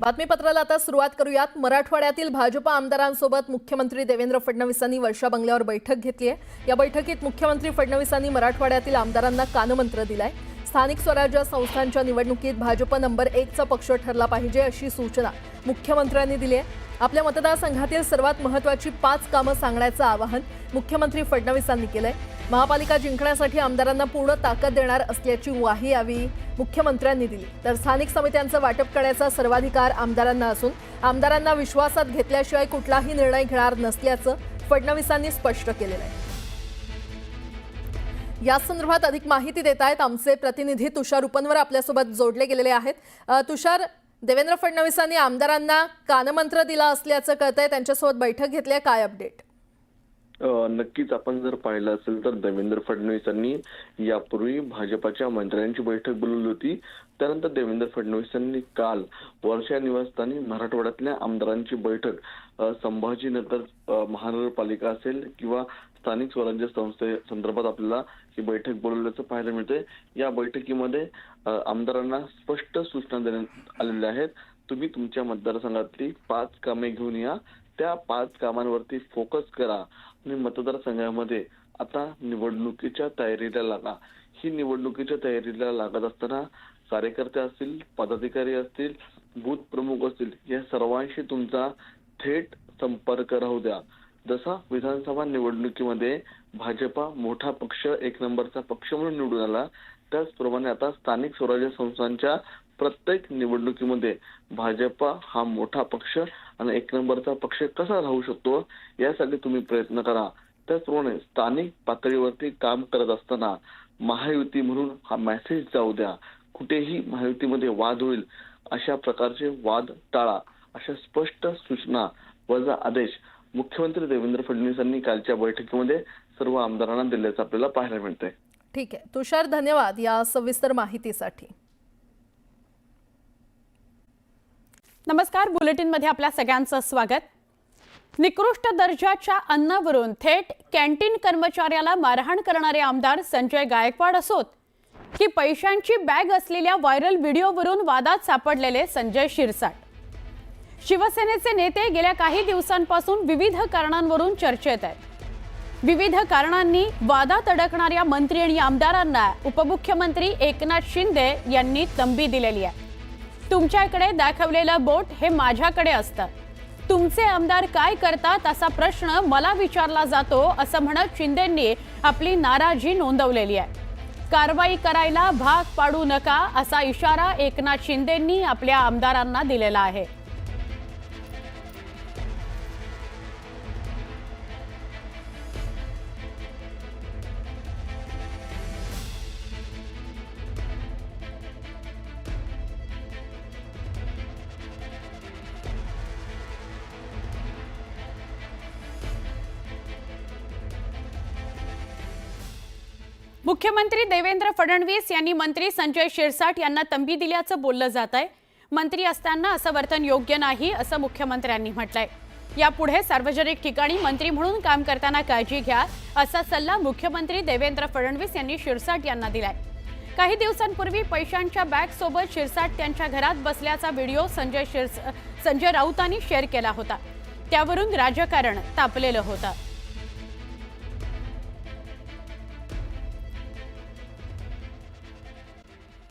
बातमीपत्राला आता सुरुवात करूयात. मराठवाड्यातील भाजपा आमदारांसोबत मुख्यमंत्री देवेंद्र फडणवीसांनी वर्षा बंगल्यावर बैठक घेतली आहे. या बैठकीत मुख्यमंत्री फडणवीसांनी मराठवाड्यातील आमदारांना कानमंत्र दिलाय. स्थानिक स्वराज्य संस्थांच्या निवडणुकीत भाजप नंबर एकचा पक्ष ठरला पाहिजे अशी सूचना मुख्यमंत्र्यांनी दिली आहे. आपल्या मतदारसंघातील सर्वात महत्वाची पाच कामं सांगण्याचं आवाहन मुख्यमंत्री फडणवीसांनी केलंय. महापालिका जिंकण्यासाठी आमदारांना पूर्ण ताकद देणार असल्याची ग्वाही यावेळी मुख्यमंत्र्यांनी दिली. तर स्थानिक समित्यांचं वाटप करण्याचा सर्वाधिकार आमदारांना असून आमदारांना विश्वासात घेतल्याशिवाय कुठलाही निर्णय घेणार नसल्याचं फडणवीसांनी स्पष्ट केलेलं आहे. या संदर्भात अधिक माहिती देत आहेत आमचे प्रतिनिधी तुषार उपनवर आपल्यासोबत जोडले गेलेले आहेत. तुषार देवेंद्र फडणवीसांनी आमदारांना कानमंत्र दिला असल्याचं कळतंय. त्यांच्यासोबत बैठक घेतली आहे. काय अपडेट? नक्कीच आपण जर पाहिलं असेल तर देवेंद्र फडणवीसांनी यापूर्वी भाजपाच्या मंत्र्यांची बैठक बोलवली होती. त्यानंतर देवेंद्र फडणवीसांनी काल वर्षा निवासस्थानी मराठवाड्यातल्या आमदारांची बैठक संभाजीनगर महानगरपालिका असेल किंवा स्थानिक स्वराज्य संस्थे संदर्भात आपल्याला ही बैठक बोलवल्याचं पाहायला मिळते या बैठकीमध्ये आमदारांना स्पष्ट सूचना देण्यात आलेल्या आहेत. तुम्ही तुमच्या मतदारसंघातली पाच कामे घेऊन या. त्या पाच कामांवरती फोकस करा आणि मतदारसंघामध्ये आता निवडणुकीच्या तयारीला लागा. ही निवडणुकीच्या तयारीला लागत असताना कार्यकर्ते असतील पदाधिकारी असतील बूथ प्रमुख असतील या सर्वांशी तुमचा थेट संपर्क राहू द्या. जसा विधानसभा निवडणुकीमध्ये भाजपा मोठा पक्ष एक नंबरचा पक्ष म्हणून निवडून आला त्याचप्रमाणे आता स्थानिक स्वराज्य संस्थांच्या प्रत्येक निवडणुकीमध्ये भाजपा हा मोठा पक्ष आणि एक नंबरचा पक्ष कसा राहू शकतो यासाठी तुम्ही प्रयत्न करा. त्याचप्रमाणे स्थानिक पातळीवरती काम करत असताना महायुती म्हणून हा मेसेज जाऊ द्या. कुठेही महायुतीमध्ये वाद होईल अशा प्रकारचे वाद टाळा अशा स्पष्ट सूचना वजा आदेश मुख्यमंत्री देवेंद्र फडणवीसांनी कालच्या बैठकीमध्ये सर्व आमदारांना दिल्याचं आपल्याला पाहायला मिळतंय. ठीक आहे. तुषार धन्यवाद या सविस्तर माहितीसाठी. नमस्कार बुलेटिनमध्ये आपल्या सगळ्यांचं स्वागत. निकृष्ट दर्जाच्या अन्नावरून थेट कॅन्टीन कर्मचाऱ्याला मारहाण करणारे आमदार संजय गायकवाड असोत. की पैशांची बॅग असलेल्या व्हायरल व्हिडिओवरून वादात सापडलेले संजय शिरसाट. शिवसेनेचे नेते गेल्या काही दिवसांपासून विविध कारणांवरून चर्चेत आहेत. विविध कारणांनी वादात अडकणाऱ्या मंत्री आणि आमदारांना उपमुख्यमंत्री एकनाथ शिंदे यांनी तंबी दिलेली आहे. तुमच्याकडे दाखवलेलं बोट हे माझ्याकडे असतं. तुमचे आमदार काय करतात असा प्रश्न मला विचारला जातो असं म्हणत शिंदेंनी आपली नाराजी नोंदवलेली आहे. कारवाई करायला भाग पाडू नका असा इशारा एकनाथ शिंदेंनी आपल्या आमदारांना दिलेला आहे. मुख्यमंत्री देवेंद्र फडणवीस यांनी मंत्री संजय शिरसाट यांना तंबी दिल्याचं बोललं जात आहे. मंत्री असताना असं वर्तन योग्य नाही असं मुख्यमंत्र्यांनी म्हटलंय. यापुढे सार्वजनिक ठिकाणी मंत्री म्हणून काम करताना काळजी घ्या असा सल्ला मुख्यमंत्री देवेंद्र फडणवीस यांनी शिरसाट यांना दिलाय. काही दिवसांपूर्वी पैशांच्या बॅग सोबत शिरसाट त्यांच्या घरात बसल्याचा व्हिडिओ संजय शिरस संजय राऊतांनी शेअर केला होता. त्यावरून राजकारण तापलेलं होतं.